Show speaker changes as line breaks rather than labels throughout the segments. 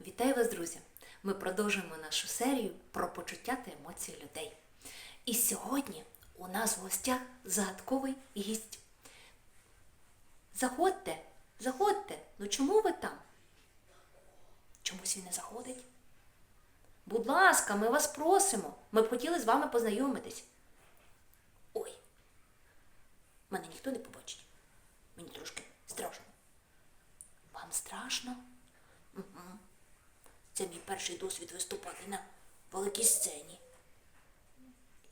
Вітаю вас, друзі! Ми продовжуємо нашу серію про почуття та емоції людей. І сьогодні у нас в гостях загадковий гість. Заходьте, заходьте. Ну чому ви там? Чомусь він не заходить? Будь ласка, ми вас просимо. Ми б хотіли з вами познайомитись. Ой, мене ніхто не побачить. Мені трошки страшно. Вам страшно? Це мій перший досвід виступати на великій сцені.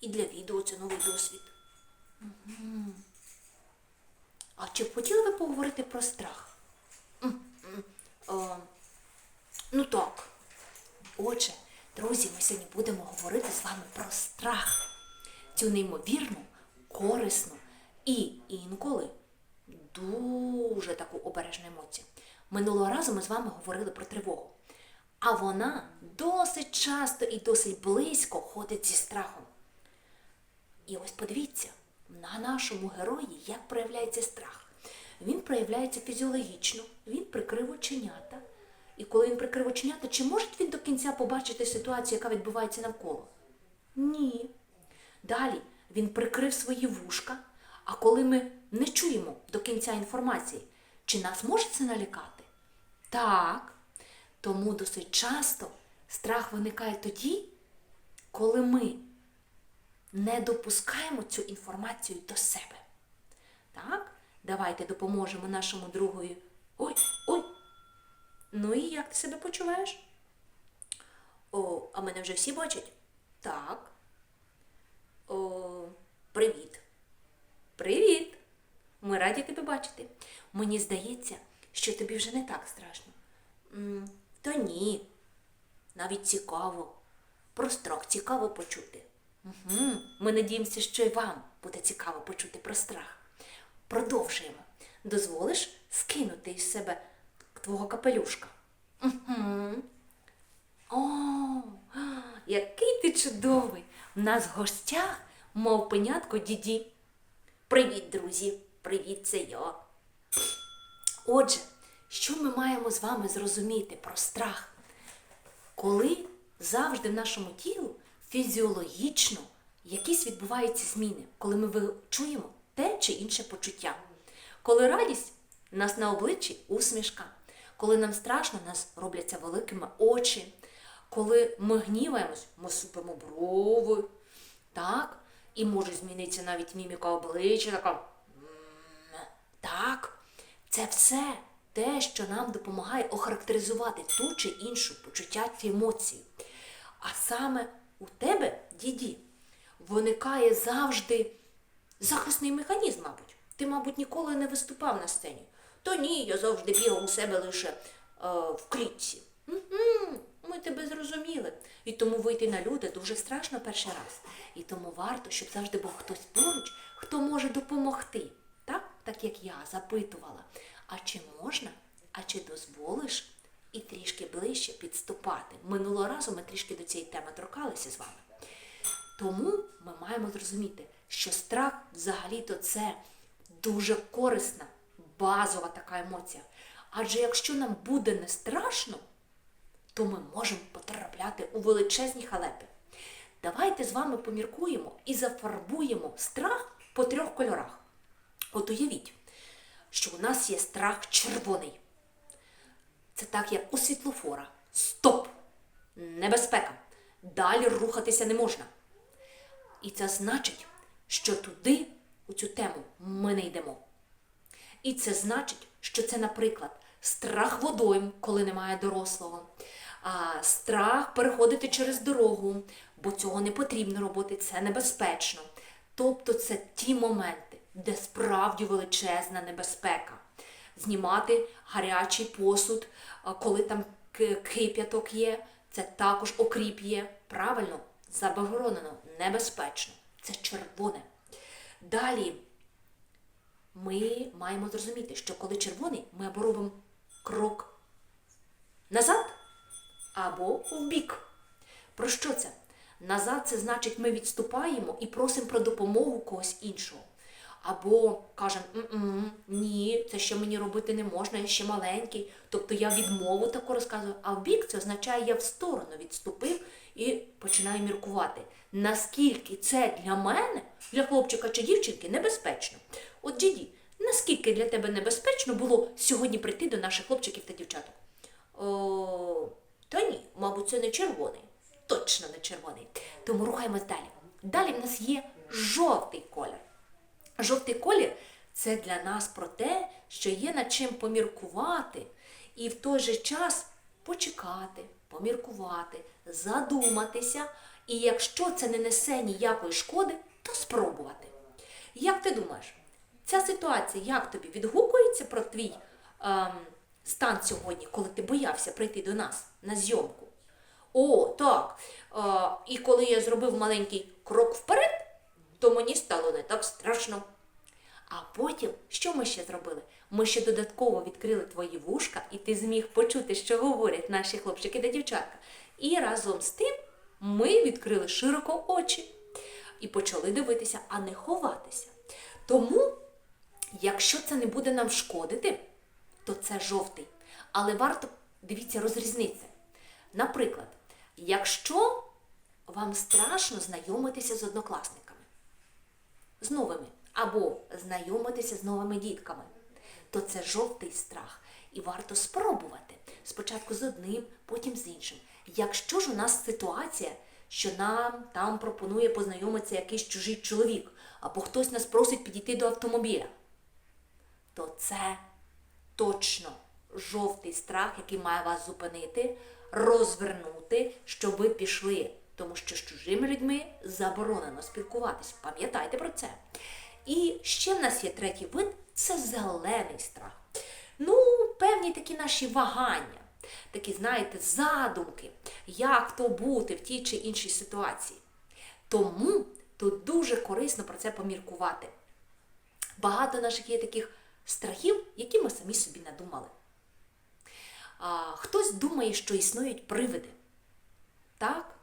І для відео це новий досвід. Мгм. А чи б хотіли ви поговорити про страх? М, е, Ну так. Отже, друзі, ми сьогодні будемо говорити з вами про страх. Цю неймовірну, корисну і інколи дуже таку обережну емоцію. Минулого разу ми з вами говорили про тривогу. А вона досить часто і досить близько ходить зі страхом. І ось подивіться, на нашому герої як проявляється страх. Він проявляється фізіологічно, він прикрив оченята. І коли він прикрив оченята, чи може він до кінця побачити ситуацію, яка відбувається навколо? Ні. Далі він прикрив свої вушка, а коли ми не чуємо до кінця інформації, чи нас може це налякати? Так. Тому досить часто страх виникає тоді, коли ми не допускаємо цю інформацію до себе. Так? Давайте допоможемо нашому другові. Ой, ой. Ну і як ти себе почуваєш? О, а мене вже всі бачать? Так. О, привіт. Привіт. Ми раді тебе бачити. Мені здається, що тобі вже не так страшно. Та ні. Навіть цікаво. Про страх цікаво почути. Угу. Ми надіємося, що і вам буде цікаво почути про страх. Продовжуємо. Дозволиш скинути із себе твого капелюшка? Угу. О, який ти чудовий! У нас в гостях, мов пенятко діді. Привіт, друзі! Привіт, це я. Отже, що ми маємо з вами зрозуміти про страх? Коли завжди в нашому тілу фізіологічно якісь відбуваються зміни, коли ми чуємо те чи інше почуття. Коли радість, у нас на обличчі усмішка. Коли нам страшно, нас робляться великими очі. Коли ми гніваємось, ми супимо брови. Так? І може змінитися навіть міміка обличчя, така. Так, це все те, що нам допомагає охарактеризувати ту чи іншу почуття чи емоції. А саме у тебе, діді, виникає завжди захисний механізм, мабуть. Ти, мабуть, ніколи не виступав на сцені. То ні, я завжди бігав у себе лише е, в клітці. Ми тебе зрозуміли. І тому вийти на люди дуже страшно перший раз. І тому варто, щоб завжди був хтось поруч, хто може допомогти. Так, так як я запитувала. А чи можна, а чи дозволиш і трішки ближче підступати? Минулого разу ми трішки до цієї теми торкалися з вами. Тому ми маємо зрозуміти, що страх взагалі-то це дуже корисна, базова така емоція. Адже якщо нам буде не страшно, то ми можемо потрапляти у величезні халепи. Давайте з вами поміркуємо і зафарбуємо страх по трьох кольорах. От уявіть, що у нас є страх червоний. Це так, як у світлофора. Стоп! Небезпека! Далі рухатися не можна. І це значить, що туди, у цю тему, ми не йдемо. І це значить, що це, наприклад, страх водойм, коли немає дорослого, а страх переходити через дорогу, бо цього не потрібно робити, це небезпечно. Тобто це ті моменти, де справді величезна небезпека. Знімати гарячий посуд, коли там кип'яток є, це також окріп є. Правильно, заборонено, небезпечно. Це червоне. Далі ми маємо зрозуміти, що коли червоний, ми або робимо крок назад, або в бік. Про що це? Назад це значить, ми відступаємо і просимо про допомогу когось іншого. Або кажемо, ні, це ще мені робити не можна, я ще маленький. Тобто я відмову таку розказую. А в бік це означає, я в сторону відступив і починаю міркувати. Наскільки це для мене, для хлопчика чи дівчинки, небезпечно. От Діді, наскільки для тебе небезпечно було сьогодні прийти до наших хлопчиків та дівчаток? О, та ні, мабуть, це не червоний. Точно не червоний. Тому рухаємось далі. Далі в нас є жовтий колір. Жовтий колір це для нас про те, що є над чим поміркувати і в той же час почекати, поміркувати, задуматися. І якщо це не несе ніякої шкоди, то спробувати. Як ти думаєш, ця ситуація як тобі відгукується про твій ем, стан сьогодні, коли ти боявся прийти до нас на зйомку? О, так. Е, і коли я зробив маленький крок вперед, то мені стало не так страшно. А потім, що ми ще зробили? Ми ще додатково відкрили твої вушка, і ти зміг почути, що говорять наші хлопчики та дівчатка. І разом з тим ми відкрили широко очі і почали дивитися, а не ховатися. Тому, якщо це не буде нам шкодити, то це жовтий. Але варто, дивіться, розрізнитися. Наприклад, якщо вам страшно знайомитися з однокласниками, з новими, або знайомитися з новими дітками, то це жовтий страх. І варто спробувати спочатку з одним, потім з іншим. Якщо ж у нас ситуація, що нам там пропонує познайомитися якийсь чужий чоловік, або хтось нас просить підійти до автомобіля, то це точно жовтий страх, який має вас зупинити, розвернути, щоб ви пішли. Тому що з чужими людьми заборонено спілкуватися. Пам'ятайте про це. І ще в нас є третій вид це зелений страх. Ну, певні такі наші вагання, такі, знаєте, задумки, як то бути в тій чи іншій ситуації. Тому тут дуже корисно про це поміркувати. Багато наших є таких страхів, які ми самі собі надумали. А, хтось думає, що існують привиди. Так?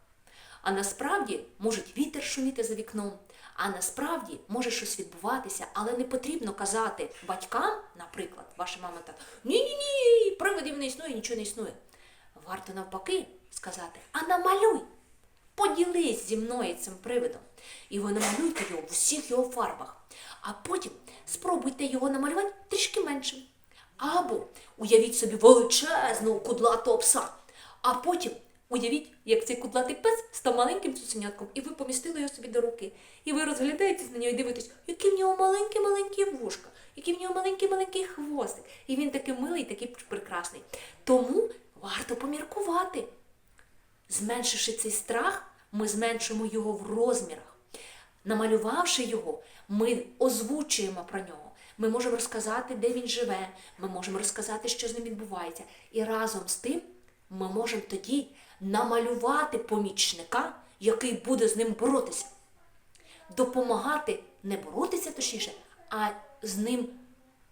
А насправді можуть вітер шуміти за вікном, а насправді може щось відбуватися, але не потрібно казати батькам, наприклад, ваша мама так, ні-ні-ні, привидів не існує, нічого не існує. Варто навпаки сказати, а намалюй, поділись зі мною цим привидом. І ви намалюйте його в усіх його фарбах. А потім спробуйте його намалювати трішки меншим. Або уявіть собі величезного кудлатого пса, а потім Уявіть, як цей кудлатий пес став маленьким цуценятком, і ви помістили його собі до руки. І ви розглядаєтесь на нього і дивитесь, які в нього маленькі-маленькі вушка, який в нього маленький-маленький хвостик. І він такий милий, такий прекрасний. Тому варто поміркувати. Зменшивши цей страх, ми зменшуємо його в розмірах. Намалювавши його, ми озвучуємо про нього. Ми можемо розказати, де він живе, ми можемо розказати, що з ним відбувається. І разом з тим ми можемо тоді намалювати помічника, який буде з ним боротися. Допомагати не боротися точніше, а з ним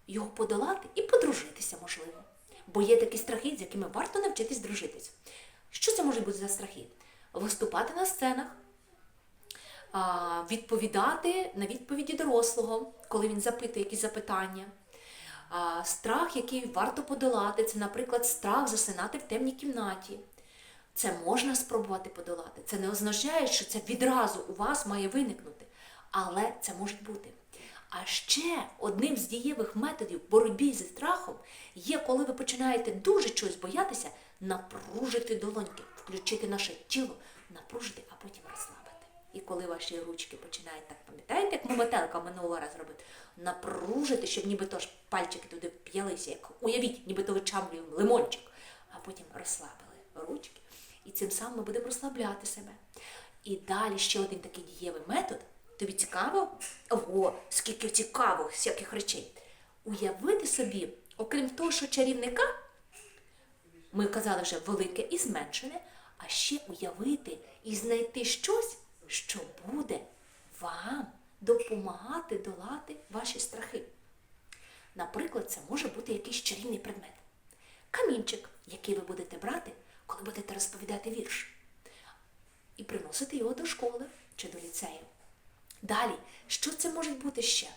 його подолати і подружитися, можливо. Бо є такі страхи, з якими варто навчитись дружитись. Що це може бути за страхи? Виступати на сценах, відповідати на відповіді дорослого, коли він запитує якісь запитання. Страх, який варто подолати, це, наприклад, страх засинати в темній кімнаті. Це можна спробувати подолати. Це не означає, що це відразу у вас має виникнути. Але це може бути. А ще одним з дієвих методів боротьби зі страхом є, коли ви починаєте дуже чогось боятися, напружити долоньки, включити наше тіло, напружити, а потім розслабити. І коли ваші ручки починають так, пам'ятаєте, як ми метелика минулого разу робити, напружити, щоб нібито ж пальчики туди п'ялися, як уявіть, нібито вичавлюємо лимончик, а потім розслабили ручки. І цим самим ми будемо розслабляти себе. І далі ще один такий дієвий метод. Тобі цікаво? Ого, скільки цікавих всяких речей. Уявити собі, окрім того, що чарівника, ми казали вже велике і зменшене, а ще уявити і знайти щось, що буде вам допомагати долати ваші страхи. Наприклад, це може бути якийсь чарівний предмет. Камінчик, який ви будете брати, коли будете розповідати вірш. І приносити його до школи чи до ліцею. Далі, що це може бути ще?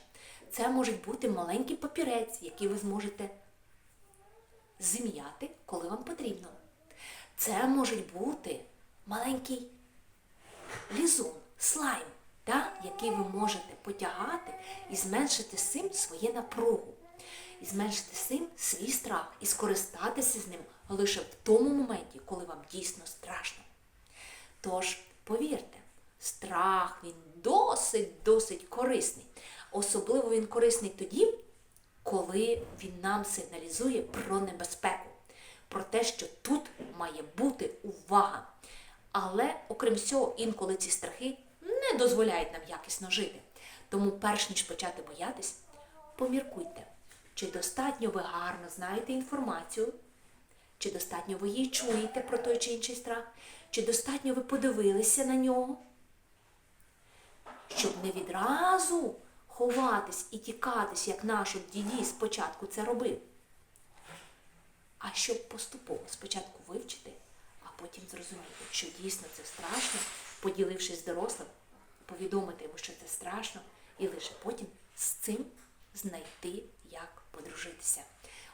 це може бути маленький папірець, який ви зможете зім'яти, коли вам потрібно. Це може бути маленький лізун, слайм, да, який ви можете потягати і зменшити з цим своє напругу, і зменшити цим свій страх, і скористатися з ним лише в тому моменті, коли вам дійсно страшно. Тож, повірте, страх він досить-досить корисний. Особливо він корисний тоді, коли він нам сигналізує про небезпеку, про те, що тут має бути увага. Але, окрім всього, інколи ці страхи не дозволяють нам якісно жити. Тому, перш ніж почати боятись, поміркуйте, чи достатньо ви гарно знаєте інформацію, чи достатньо ви її чуєте про той чи інший страх, чи достатньо ви подивилися на нього, щоб не відразу ховатись і тікатись, як наш от дідій спочатку це робив. А щоб поступово спочатку вивчити, а потім зрозуміти, що дійсно це страшно, поділившись з дорослим, повідомити йому, що це страшно, і лише потім з цим знайти, як подружитися.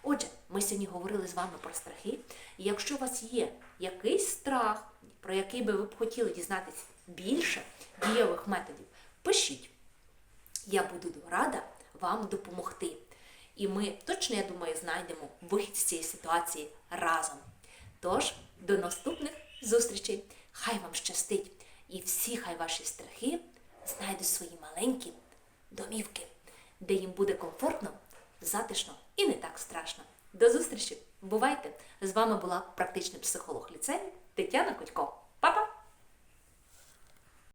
Отже, ми сьогодні говорили з вами про страхи. І якщо у вас є якийсь страх, про який би ви б хотіли дізнатися більше дієвих методів, пишіть. Я буду рада вам допомогти. І ми точно, я думаю, знайдемо вихід з цієї ситуації разом. Тож, до наступних зустрічей. Хай вам щастить! І всі хай ваші страхи знайдуть свої маленькі домівки, де їм буде комфортно, затишно і не так страшно. До зустрічі! Бувайте! З вами була практичний психолог ліцею Тетяна Котько. Па-па!